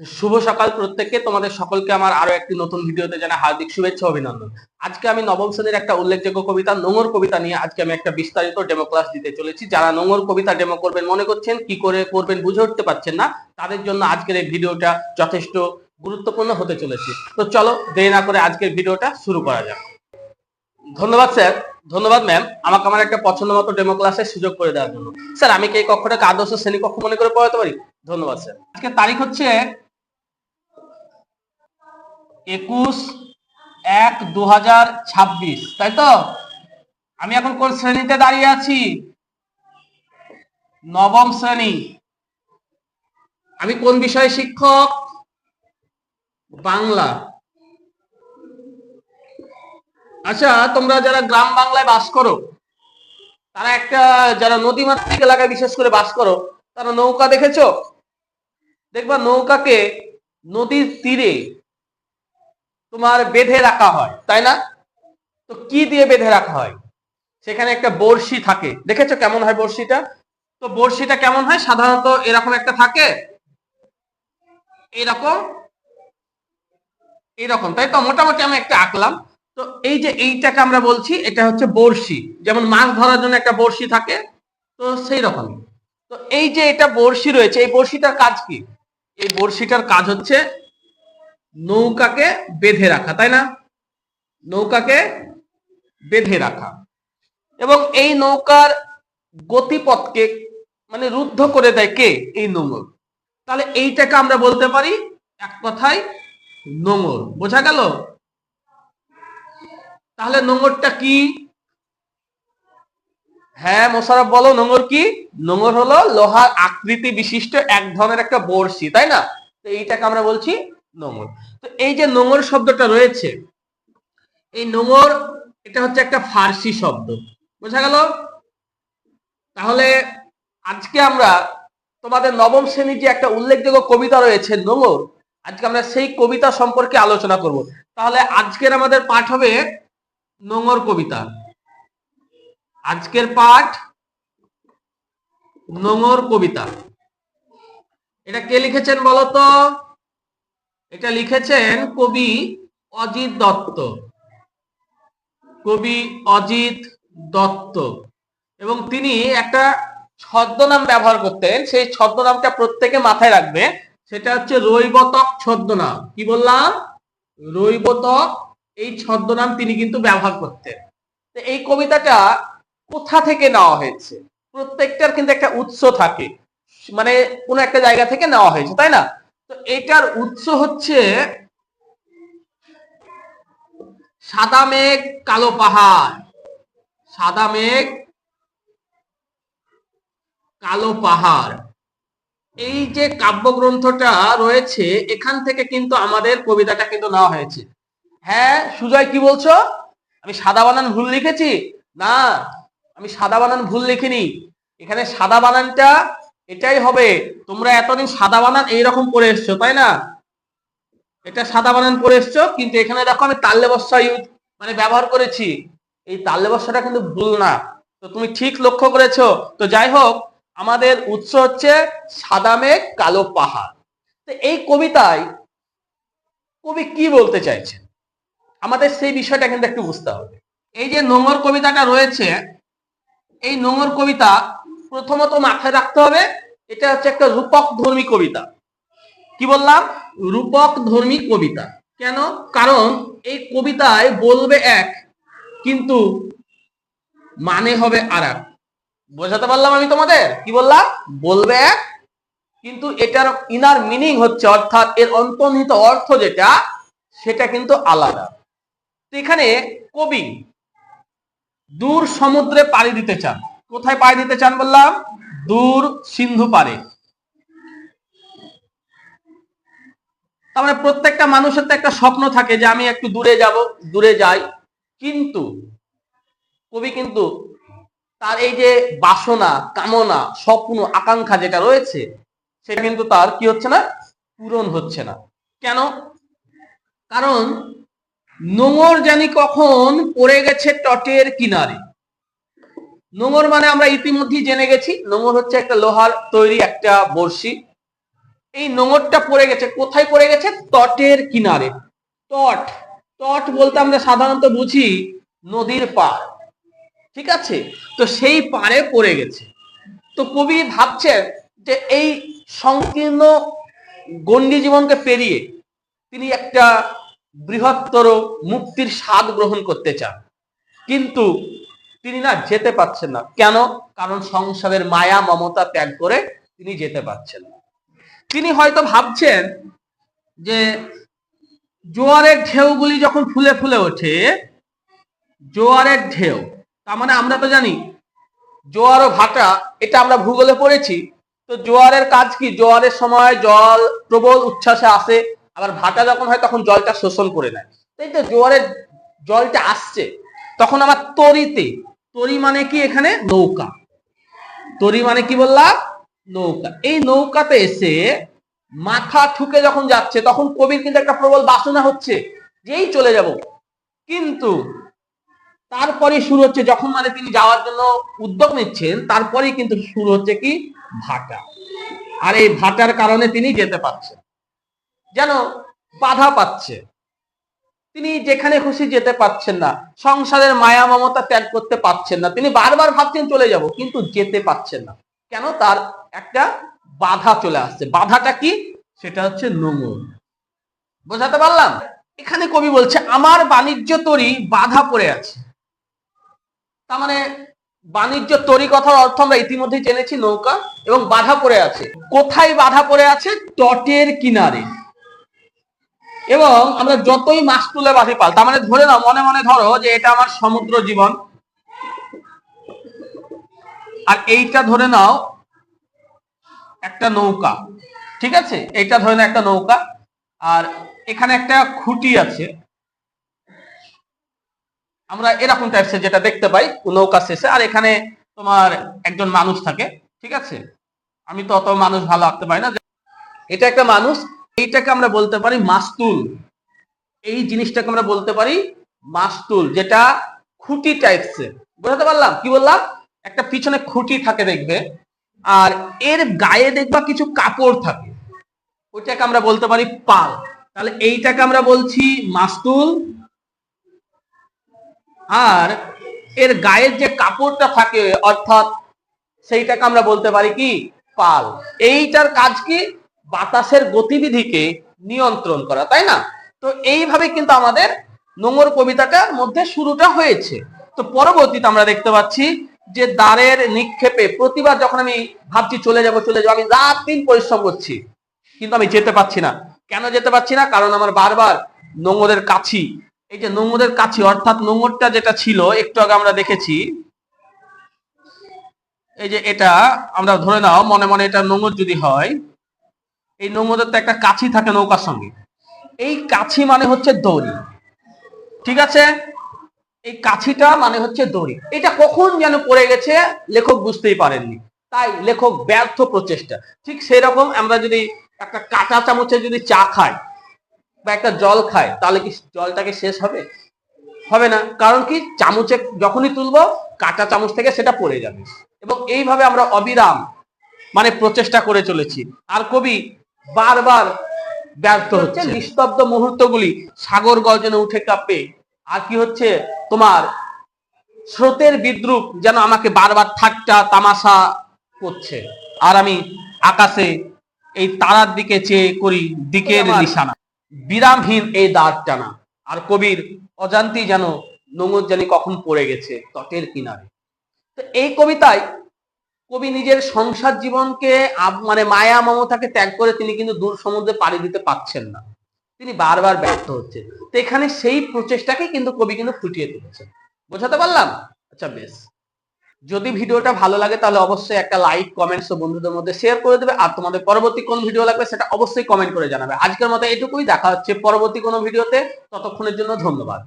শুভ সকাল প্রত্যেককে। তোমাদের সকলকে আমার আরও একটি নতুন ভিডিওতে জানা হার্দিক শুভেচ্ছা, অভিনন্দন। আজকে আমি নবম শ্রেণির একটা উল্লেখযোগ্য কবিতা নোংর কবিতা নিয়ে আজকে আমি একটা বিস্তারিত ডেমো ক্লাস দিতে চলেছি। যারা নোংর কবিতা ডেমো করবেন, মনে করছেন কি করে করবেন বুঝে উঠতে পারছেন না, তাদের জন্য আজকের এই ভিডিওটা যথেষ্ট গুরুত্বপূর্ণ হতে চলেছে। তো চলো, দেরি না করে আজকের ভিডিওটা শুরু করা যাক। ধন্যবাদ স্যার, ধন্যবাদ ম্যাম আমাকে আমার একটা পছন্দ মতো ডেমো ক্লাসের সুযোগ করে দেওয়ার জন্য। স্যার, আমি কি এই কক্ষটাকে আদর্শ শ্রেণি কক্ষ মনে করে পড়াতে পারি? ধন্যবাদ স্যার। আজকে তারিখ হচ্ছে একুশ এক দু তাই তো? আমি এখন কোন শ্রেণীতে দাঁড়িয়ে আছি? নবম শ্রেণি। আমি কোন বিষয়ে শিক্ষক? বাংলা। আচ্ছা তোমরা যারা গ্রাম বাংলায় বাস করো, তারা একটা, যারা নদী মাতৃক এলাকায় বিশেষ করে বাস করো, তারা নৌকা দেখেছ? দেখবা নৌকাকে নদীর তীরে তোমার বেঁধে রাখা হয়, তাই না? তো কি দিয়ে বেঁধে রাখা হয়? সেখানে একটা বড়শি থাকে। দেখেছ কেমন হয় বড়শিটা? তো বড়শিটা কেমন হয়? সাধারণত এরকম একটা থাকে। এইরকম এইরকম তাই তো? মোটামুটি আমি একটা আঁকলাম। তো এই যে এইটাকে আমরা বলছি, এটা হচ্ছে বড়শি। যেমন মাছ ধরার জন্য একটা বড়শি থাকে, তো সেই রকম তো এই যে এটা বড়শি রয়েছে, এই বড়শিটার কাজ কি? এই বড়শিটার কাজ হচ্ছে নৌকাকে বেঁধে রাখা, তাই না? নৌকাকে বেঁধে রাখা। এবং এই নৌকার গতিপথকে মানে রুদ্ধ করে দেয় কে? এই নোঙর। তাহলে এইটাকে আমরা বলতে পারি এক কথায় নোঙর। বোঝা গেল? তাহলে নোঙরটা কি? হ্যাঁ মোশারফ বলো, নোঙর কি? নোঙর হলো লোহার আকৃতি বিশিষ্ট এক ধরনের একটা বড়শি, তাই না? তো এইটাকে আমরা বলছি নোঙর। তো এই যে নোঙর শব্দটা রয়েছে, এই নোঙর এটা হচ্ছে একটা ফার্সি শব্দ। বোঝা গেল? তাহলে আজকে আমরা তোমাদের নবম শ্রেণির যে একটা উল্লেখযোগ্য কবিতা রয়েছে নোঙর, আজকে আমরা সেই কবিতা সম্পর্কে আলোচনা করব। তাহলে আজকের আমাদের পাঠ হবে নোঙর কবিতা। আজকের পাঠ নোঙর কবিতা। এটা কে লিখেছেন বলতো? এটা লিখেছেন কবি অজিত দত্ত। কবি অজিত দত্ত। এবং তিনি একটা ছদ্মনাম ব্যবহার করতেন, সেই ছদ্মনামটা প্রত্যেকে মাথায় রাখবে। সেটা হচ্ছে রৈবতক ছদ্মনাম। কি বললাম? রৈবতক, এই ছদ্মনাম তিনি কিন্তু ব্যবহার করতেন। এই কবিতাটা কোথা থেকে নেওয়া হয়েছে? প্রত্যেকটার কিন্তু একটা উৎস থাকে। মানে কোনো একটা জায়গা থেকে নেওয়া হয়েছে, তাই না? তো এটার উৎস হচ্ছে সাদা মেঘ, কালো পাহাড়। সাদা মেঘ, কালো পাহাড়। এই যে কাব্যগ্রন্থটা রয়েছে, এখান থেকে কিন্তু আমাদের কবিতাটা কিন্তু নেওয়া হয়েছে। হ্যাঁ সুজয়, কি বলছো? আমি সাদা বানান ভুল লিখেছি? না, আমি সাদা বানান ভুল লিখিনি। এখানে সাদা বানানটা এটাই হবে। তোমরা এতদিন সাদা বানান এইরকম পড়ে এসছো, তাই না? এটা সাদা বানান পড়ে এসছো, কিন্তু এখানে দেখো আমি তাল্লে বস্তা ইউজ মানে ব্যবহার করেছি। এই তাল্লে বস্তাটা কিন্তু ভুল না। তো তুমি ঠিক লক্ষ্য করেছ। তো যাই হোক, আমাদের উৎস হচ্ছে সাদা মেঘ, কালো পাহাড়। তো এই কবিতায় কবি কি বলতে চাইছেন? আমাদের সেই বিষয়টা কিন্তু একটু বুঝতে হবে। এই যে নোংর কবিতাটা রয়েছে, এই নোংর কবিতা প্রথমত মাথায় রাখতে হবে, এটা হচ্ছে একটা রূপক ধর্মী কবিতা। কি বললাম? রূপক ধর্মী কবিতা। কেন? কারণ এই কবিতায় বলবে এক, কিন্তু মানে হবে আর এক বোঝাতে পারলাম আমি তোমাদের? কি বললাম? বলবে এক, কিন্তু এটার ইনার মিনিং হচ্ছে, অর্থাৎ এর অন্তর্নিহিত অর্থ যেটা, সেটা কিন্তু আলাদা। এখানে কবি দূর সমুদ্রে পাড়ি দিতে চান। কোথায় পায়ে দিতে চান বললাম? দূর সিন্ধু পারে তার মানে প্রত্যেকটা মানুষের তো একটা স্বপ্ন থাকে যে আমি একটু দূরে যাব, দূরে যাই। কিন্তু কবি কিন্তু তার এই যে বাসনা, কামনা, স্বপ্ন, আকাঙ্ক্ষা যেটা রয়েছে, সেটা কিন্তু তার কি হচ্ছে না? পূরণ হচ্ছে না। কেন? কারণ নোঙর জানি কখন পড়ে গেছে টটের কিনারে। নোঙর মানে আমরা ইতিমধ্যেই জেনে গেছি, নোঙর হচ্ছে একটা লোহার তৈরি একটা বড়শি। এই নোংরটা পড়ে গেছে, কোথায় পড়ে গেছে? তটের কিনারে। তট তট বলতে আমরা সাধারণত বুঝি নদীর পার ঠিক আছে? তো সেই পারে পড়ে গেছে। তো কবি ভাবছেন যে এই সংকীর্ণ গণ্ডি জীবনকে পেরিয়ে তিনি একটা বৃহত্তর মুক্তির স্বাদ গ্রহণ করতে চান। কিন্তু তিনি না যেতে পারছেন না। কেন? কারণ সংসারের মায়া, মমতা ত্যাগ করে তিনি যেতে পারছেন না। তিনি হয়তো ভাবছেন যে জোয়ারের ঢেউগুলি যখন ফুলে ফুলে ওঠে, জোয়ারের ঢেউ, তার মানে আমরা তো জানি জোয়ার ও ভাটা, এটা আমরা ভূগোলে পড়েছি, তো জোয়ারের কাজ কি? জোয়ারের সময় জল প্রবল উচ্ছ্বাসে আসে, আবার ভাটা যখন হয় তখন জলটা শোষণ করে নেয়। তাই তো জোয়ারের জলটা আসছে, তখন আমার তরিতে তরি মানে কি এখানে? নৌকা। তরি মানে কি বললাম? নৌকা। এই নৌকাতে এসে মাথা ঠুকে যখন যাচ্ছে, তখন কবির কিন্তু একটা প্রবল বাসনা হচ্ছে যেই চলে যাব। কিন্তু তারপরে শুরু হচ্ছে যখন মানে তিনি যাওয়ার জন্য উদ্যোগ নিচ্ছেন, তারপরেই কিন্তু শুরু হচ্ছে কি? ভাটা। আর এই ভাটার কারণে তিনি যেতে পারছেন। যেন বাধা পাচ্ছে। তিনি যেখানে খুশি যেতে পারছেন না, সংসারের মায়া মমতা ত্যাগ করতে পারছেন না, তিনি বারবার ভাবছেন চলে যাব, কিন্তু যেতে পারছেন না। কেন? তার একটা বাধা চলে আসছে। বাধাটা কি? সেটা হচ্ছে নোংর বোঝাতে পারলাম? এখানে কবি বলছে, আমার বাণিজ্য তরি বাধা পড়ে আছে। তার মানে বাণিজ্য তরি কথার অর্থ আমরা ইতিমধ্যে জেনেছি, নৌকা, এবং বাধা পড়ে আছে। কোথায় বাধা পড়ে আছে? তটের কিনারে। এবং আমরা যতই মাছ তুলে বাঁধি পাল, তার মানে ধরে নাও, মনে মনে ধরো যে এটা আমার সমুদ্র জীবন। আর এইটা ধরে নাও, একটা নৌকা, ঠিক আছে? এইটা ধরে নাও একটা নৌকা। আর এখানে একটা খুঁটি আছে। আমরা এরকম টাইপসের যেটা দেখতে পাই নৌকা শেষে। আর এখানে তোমার একজন মানুষ থাকে, ঠিক আছে? আমি তো অত মানুষ ভালো আঁকতে পারি না। এটা একটা মানুষ এইটাকে আমরা বলতে পারি মাস্তুল। এই জিনিসটাকে আমরা বলতে পারি মাস্তুল, যেটা খুঁটি টাইপসের বোঝাতে পারলাম? কি বললাম? একটা পিছনে খুঁটি থাকে দেখবে, আর এর গায়ে দেখবা কিছু কাপড় থাকে। ওইটাকে আমরা বলতে পারি পাল। তাহলে এইটাকে আমরা বলছি মাস্তুল। আর এর গায়ের যে কাপড়টা থাকে, অর্থাৎ সেইটাকে আমরা বলতে পারি কি? পাল। এইটার কাজ কি? বাতাসের গতিবিধিকে নিয়ন্ত্রণ করা, তাই না? তো এইভাবে কিন্তু আমাদের নোংর কবিতাটার মধ্যে শুরুটা হয়েছে। তো পরবর্তীতে আমরা দেখতে পাচ্ছি যে দ্বারের নিক্ষেপে প্রতিবার যখন আমি ভাবছি চলে যাব, চলে যাব, আমি রাত দিন পরিশ্রম করছি, কিন্তু আমি যেতে পারছি না। কেন যেতে পারছি না? কারণ আমার বারবার নোংরের কাছি, এই যে নোংরের কাছি, অর্থাৎ নোংরটা যেটা ছিল, একটু আগে আমরা দেখেছি, এই যে এটা, আমরা ধরে নাও, মনে মনে এটা নোংর যদি হয় এই নোংরের তো একটা কাছি থাকে নৌকার সঙ্গে। এই কাছি মানে হচ্ছে দড়ি। ঠিক আছে? এই কাছিটা মানে হচ্ছে দড়ি। এটা কখন যেন পড়ে গেছে লেখক বুঝতেই পারেননি। তাই লেখক ব্যর্থ প্রচেষ্টা। ঠিক সেই রকম আমরা যদি একটা কাঁটা চামচে যদি চা খাই বা একটা জল খাই, তাহলে কি জলটাকে শেষ হবে? হবে না। কারণ কি? চামচে যখনই তুলবো, কাঁটা চামচ থেকে সেটা পড়ে যাবে। এবং এইভাবে আমরা অবিরাম মানে প্রচেষ্টা করে চলেছি। আর কবি বারবার ব্যর্থ হচ্ছে। নিস্তব্ধ মুহূর্তগুলি সাগর গর্জনে উঠে কাঁপে। আর কি হচ্ছে? তোমার স্রোতের বিদ্রুপ যেন আমাকে বারবার ঠাট্টা তামাশা করছে। আর আমি আকাশে এই তারার দিকে চেয়ে করি দিকের নিশানা। বিরামহীন এই দাঁড় টানা। আর কবির অজান্তি যেন নোংর জানি কখন পড়ে গেছে তটের কিনারে। তো এই কবিতায় কবি নিজের সংসার জীবনকে মানে মায়া মমতাকে ত্যাগ করে তিনি কিন্তু দূর সমুদ্রে পাড়ি দিতে পারছেন না। তিনি বারবার ব্যর্থ হচ্ছে তো এখানে সেই প্রচেষ্টাকে কিন্তু কবি কিন্তু ফুটিয়ে তুলেছেন। বোঝাতে পারলাম? আচ্ছা বেশ। যদি ভিডিওটা ভালো লাগে তাহলে অবশ্যই একটা লাইক কমেন্টস ও বন্ধুদের মধ্যে শেয়ার করে দেবে। আর তোমাদের পরবর্তী কোন ভিডিও লাগবে সেটা অবশ্যই কমেন্ট করে জানাবে। আজকের মতো এটুকুই। দেখা হচ্ছে পরবর্তী কোনো ভিডিওতে ততক্ষণের জন্য ধন্যবাদ।